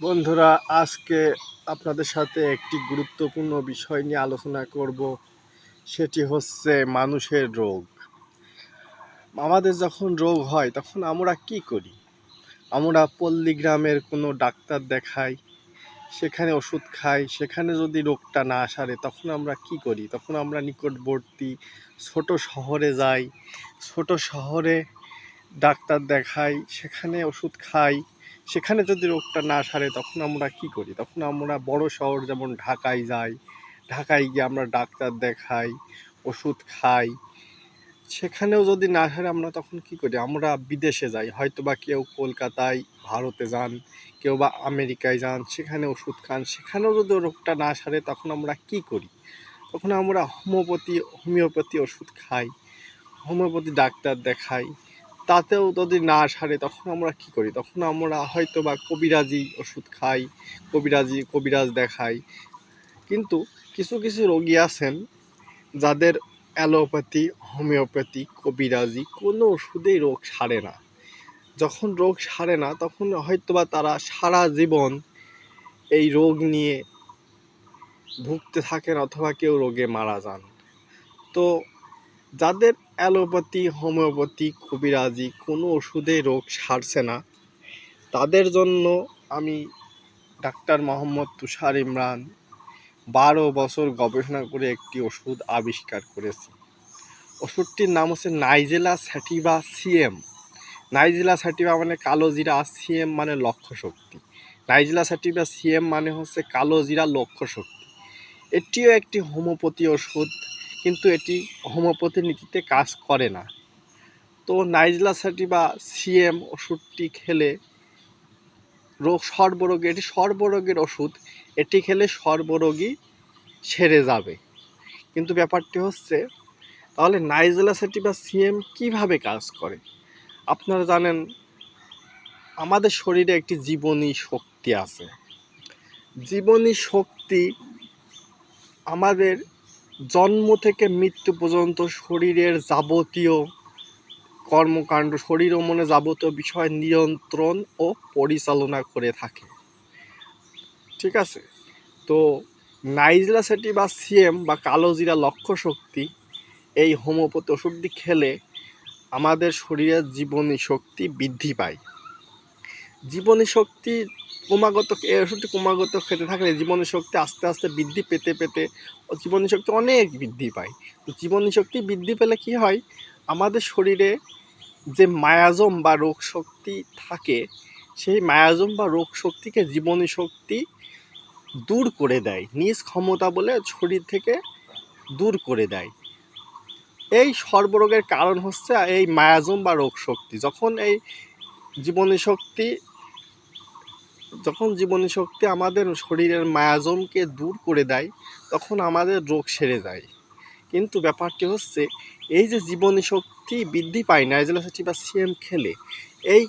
বন্ধুরা, আজকে আপনাদের সাথে একটি গুরুত্বপূর্ণ বিষয় নিয়ে আলোচনা করব। সেটি হচ্ছে মানুষের রোগ। আমাদের যখন রোগ হয়, তখন আমরা কি করি? আমরা পল্লী গ্রামের কোনো ডাক্তার দেখাই, সেখানে ওষুধ খাই, সেখানে যদি রোগটা না সারে, তখন আমরা কি করি? তখন আমরা নিকটবর্তী ছোট শহরে যাই, ছোট শহরে ডাক্তার দেখাই, সেখানে ওষুধ খাই সেখানে যদি রোগটা না সারে, তখন আমরা কি করি? তখন আমরা বড় শহর যেমন ঢাকায় যাই, ঢাকায় গিয়ে আমরা ডাক্তার দেখাই, ওষুধ খাই। সেখানেও যদি না সারে, আমরা তখন কি করি? আমরা বিদেশে যাই। হয়তো বা কেউ কলকাতায় ভারতে যান, কেউ বা আমেরিকায় যান, সেখানে ওষুধ খান। সেখানেও যদি রোগটা না সারে, তখন আমরা কি করি? তখন আমরা হোমিওপ্যাথি হোমিওপ্যাথি ওষুধ খাই, হোমিওপ্যাথি ডাক্তার দেখাই। তাতেও যদি না সারে, তখন আমরা কি করি? তখন আমরা হয়তো বা কবিরাজি ওষুধ খাই, কবিরাজি, কবিরাজ দেখাই। কিন্তু কিছু কিছু রোগী আছেন যাদের অ্যালোপ্যাথি, হোমিওপ্যাথি, কবিরাজি কোনো ওষুধেই রোগ সারে না। যখন রোগ সারে না, তখন হয়তোবা তারা সারা জীবন এই রোগ নিয়ে ভুগতে থাকেন অথবা কেউ রোগে মারা যান। তো যাদের অ্যালোপ্যাথি, হোমিওপ্যাথি কবিরাজি কোনো ওষুধে রোগ সারছে না, তাদের জন্য আমি ডাক্তার মোহাম্মদ তুষার ইমরান বারো বছর গবেষণা করে একটি ওষুধ আবিষ্কার করেছি। ওষুধটির নাম হচ্ছে Nigella sativa CM. Nigella sativa মানে কালো জিরা সিএম মানে লক্ষ্য শক্তি নাইজেলা স্যাটিভা সিএম মানে হচ্ছে কালো জিরা লক্ষ্য শক্তি এটিও একটি হোমিওপ্যাথি ওষুধ। কিন্তু এটি হোমিওপ্যাথি নীতিতে কাজ করে না। তো নাইজলা স্যাটিভা সিএম ওষুধটি খেলে রোগ সর্বরোগে এটি সর্বরোগের ওষুধ। এটি খেলে সর্বরোগী সেরে যাবে। কিন্তু ব্যাপারটি হচ্ছে, তাহলে নাইজেলা স্যাটিভা সিএম কীভাবে কাজ করে? আপনারা জানেন, আমাদের শরীরে একটি জীবনী শক্তি আছে। জীবনী শক্তি আমাদের জন্ম থেকে মৃত্যু পর্যন্ত শরীরের যাবতীয় কর্মকাণ্ড, শরীর ও মনে যাবতীয় বিষয় নিয়ন্ত্রণ ও পরিচালনা করে থাকে। ঠিক আছে? তো নাইজলা সেটি বা সিএম বা কালোজিরা লক্ষ্য শক্তি, এই হোমিওপ্যাথি ওষুধটি খেলে আমাদের শরীরের জীবনী শক্তি বৃদ্ধি পায়। জীবনী শক্তি ক্রমাগত এই ওষুধটি ক্রমাগত খেতে থাকলে জীবনী শক্তি আস্তে আস্তে বৃদ্ধি পেতে পেতে জীবনী শক্তি অনেক বৃদ্ধি পায়। তো জীবনী শক্তি বৃদ্ধি পেলে কি হয়? আমাদের শরীরে যে মায়াজম বা রোগ শক্তি থাকে, সেই মায়াজম বা রোগ শক্তিকে জীবনী শক্তি দূর করে দেয়। নিজ ক্ষমতা বলে শরীর থেকে দূর করে দেয়। এই সর্বরোগের কারণ হচ্ছে এই মায়াজম বা রোগ শক্তি। যখন এই জীবনী শক্তি যখন জীবনী শক্তি আমাদের শরীরের মায়াজমকে দূর করে দেয়, তখন আমাদের রোগ সেরে যায়। কিন্তু ব্যাপারটি হচ্ছে, এই যে জীবনী শক্তি বৃদ্ধি পায় নাইজেলাসিটি বা সিএম খেলে, এই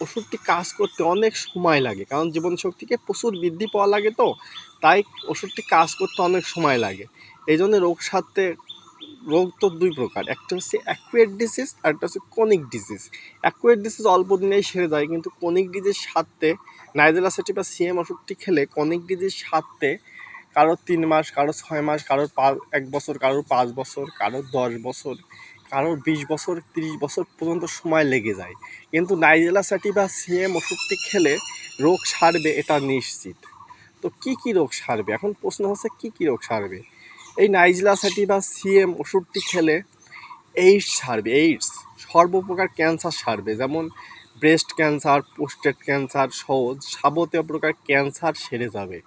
ওষুধটি কাজ করতে অনেক সময় লাগে। কারণ জীবন শক্তিকে প্রচুর বৃদ্ধি পাওয়া লাগে তো, তাই ওষুধটি কাজ করতে অনেক সময় লাগে। এই জন্য রোগ সারতে রোগ তো দুই প্রকার। একটা হচ্ছে অ্যাকুয়েট ডিজিজ আর একটা হচ্ছে কনিক ডিজিজ অ্যাকুয়েট ডিজিজ অল্প দিনেই সেরে যায়, কিন্তু কনিক ডিজিজ সারতে নাইজেলাসিটি বা সিএম ওষুধটি খেলে কনিক ডিজিজ সারতে কারোর তিন মাস কারোর ছয় মাস কারোর পাঁচ, এক বছর কারোর পাঁচ বছর কারোর দশ বছর কারোর বিশ বছর, তিরিশ বছর পর্যন্ত সময় লেগে যায়। কিন্তু নাইজেলা স্যাটি বা সিএম ওষুধটি খেলে রোগ সারবে এটা নিশ্চিত। তো কি কি রোগ সারবে? এখন প্রশ্ন হচ্ছে কি কি রোগ সারবে? এই নাইজলা স্যাটি বা সিএম ওষুধটি খেলে এইডস সারবে, এইডস, সর্বপ্রকার ক্যান্সার সারবে। যেমন ব্রেস্ট ক্যান্সার পোস্টেট ক্যান্সার, সহজ যাবতীয় প্রকার ক্যান্সার সেরে যাবে।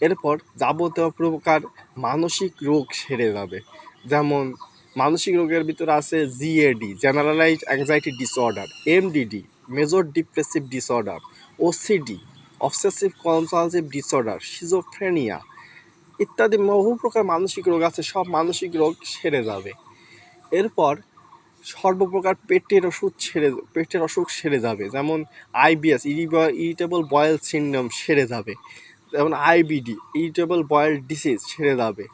এরপর যাবতীয় প্রকার মানসিক রোগ সেরে যাবে। যেমন মানসিক রোগের ভিতরে আছে GAD generalize anxiety disorder MDD major depressive disorder OCD obsessive compulsive disorder schizophrenia ইত্যাদি বহু প্রকার মানসিক রোগ আছে, সব মানসিক রোগ সেরে যাবে। এরপর সর্বপ্রকার পেটের ওষুধ সেরে পেটের অসুখ সেরে যাবে। যেমন আইবিএস ইরিটেবল বয়েল সিন্ড্রোম সেরে যাবে। যেমন আইবিডি ইরিটেবল বয়েল ডিসিজ সেরে যাবে।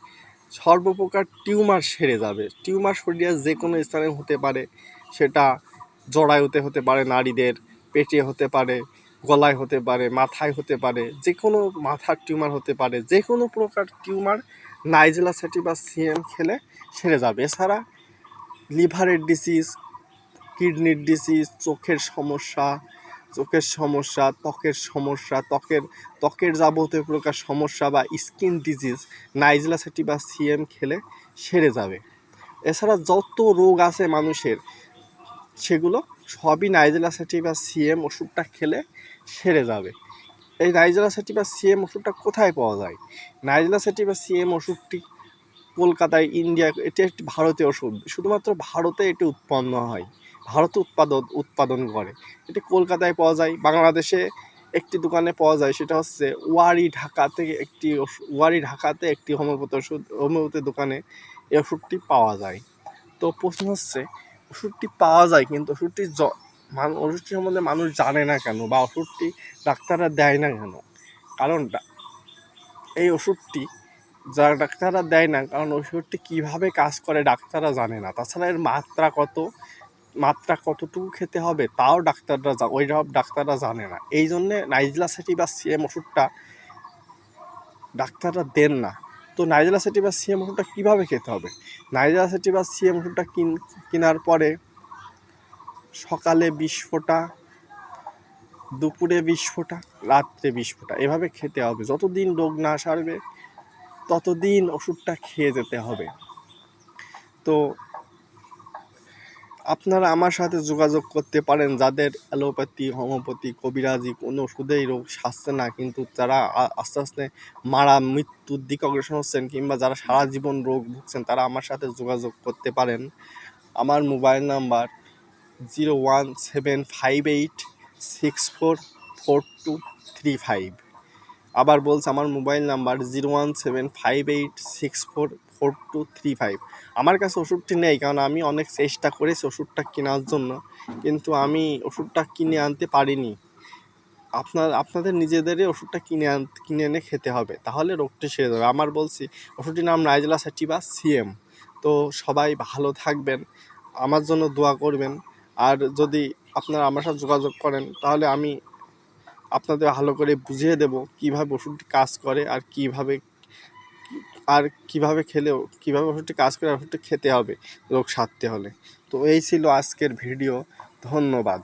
সর্বপ্রকার টিউমার সেরে যাবে। টিউমার শরীরের যে কোনো স্থানে হতে পারে, সেটা জরায়ুতে হতে পারে, নারীদের পেটে হতে পারে। গলায় হতে পারে, মাথায় হতে পারে যে কোনো মাথার টিউমার হতে পারে যে কোনো প্রকার টিউমার, নাইজেলা বা সিএম খেলে সেরে যাবে। এছাড়া লিভারের ডিসিজ কিডনির ডিসিজ চোখের সমস্যা চোখের সমস্যা, ত্বকের সমস্যা, ত্বকের ত্বকের যাবতীয় প্রকার সমস্যা বা skin disease nigella sativa CM খেলে সেরে যাবে। এছাড়া যত রোগ আছে মানুষের, সেগুলো সবই নাইজেলা স্যাটিবা সিএম ওষুধটা খেলে সেরে যাবে। এই নাইজেলা স্যাটিবা সিএম ওষুধটা কোথায় পাওয়া যায়? নাইজেলা স্যাটিবা সিএম ওষুধটি কলকাতায়, ইন্ডিয়া, এটি একটি ভারতীয় ওষুধ। শুধুমাত্র ভারতে এটি উৎপন্ন হয়। ভারত উৎপাদন উৎপাদন করে। এটি কলকাতায় পাওয়া যায়। বাংলাদেশে একটি দোকানে পাওয়া যায়। সেটা হচ্ছে ওয়ারি ঢাকাতে একটি ওষু- ওয়ারি ঢাকাতে একটি হোমিওপ্যাথি ওষুধ, হোমিওপ্যাথি দোকানে এই ওষুধটি পাওয়া যায়। তো প্রশ্ন হচ্ছে, ওষুধটি পাওয়া যায়, কিন্তু ওষুধটি মান ওষুধটি সম্বন্ধে মানুষ জানে না কেন বা ওষুধটি ডাক্তাররা দেয় না কেন? কারণ এই ওষুধটি যারা ডাক্তাররা দেয় না, কারণ ওষুধটি কীভাবে কাজ করে ডাক্তাররা জানে না। তাছাড়া এর মাত্রা কত? মাত্রা কতটুকু খেতে হবে? তাও ডাক্তাররা ওই সব ডাক্তাররা জানে না। এই জন্যে নাইজলা সেটি বা সিএম ওষুধটা ডাক্তাররা দেন না। তো নাইজেলা সেটি বা সিএম ওষুধটা কীভাবে খেতে হবে? নাইজেলা সেটি বা সিএম ওষুধটা কিন কেনার পরে সকালে বিশ ফোঁটা, দুপুরে বিশ ফোঁটা, রাত্রে বিশ ফোঁটা। এভাবে খেতে হবে। যতদিন রোগ না সারবে, ততদিন ওষুধটা খেয়ে যেতে হবে। তো আপনারা আমার সাথে যোগাযোগ করতে পারেন। যাদের অ্যালোপ্যাথি, হোমিওপ্যাথি, কবিরাজি কোনো ওষুধেই রোগ সারছে না, কিন্তু আ- আস্তে আস্তে মারা, মৃত্যুর দিকে অগ্রসর হচ্ছেন কিংবা যারা সারা জীবন রোগ ভুগছেন, তারা আমার সাথে যোগাযোগ করতে পারেন। আমার mobile number zero one seven five eight six four four two three five আবার বলছে আমার mobile number zero one seven five eight six four four two three five আমার কাছে ওষুধটি নেই, কারণ আমি অনেক চেষ্টা করেছি ওষুধটা কেনার জন্য, কিন্তু আমি ওষুধটা কিনে আনতে পারিনি। আপনার, আপনাদের নিজেদেরই ওষুধটা কিনে আন, কিনে এনে খেতে হবে, তাহলে রোগটি সেরে যাবে। আমার বলছি, ওষুধটির নাম নাইজেলা স্যাটিবা সিএম। তো সবাই ভালো থাকবেন, আমার জন্য দোয়া করবেন। আর যদি আপনারা আমার সাথে যোগাযোগ করেন, তাহলে আমি আপনাদের ভালো করে বুঝিয়ে দেব কীভাবে ওষুধটি কাজ করে আর কীভাবে আর কীভাবে খেলেও, কীভাবে ওষুধটি কাজ করে ওষুধটি খেতে হবে, রোগ সারতে হলে। তো এই ছিল আজকের ভিডিও। ধন্যবাদ।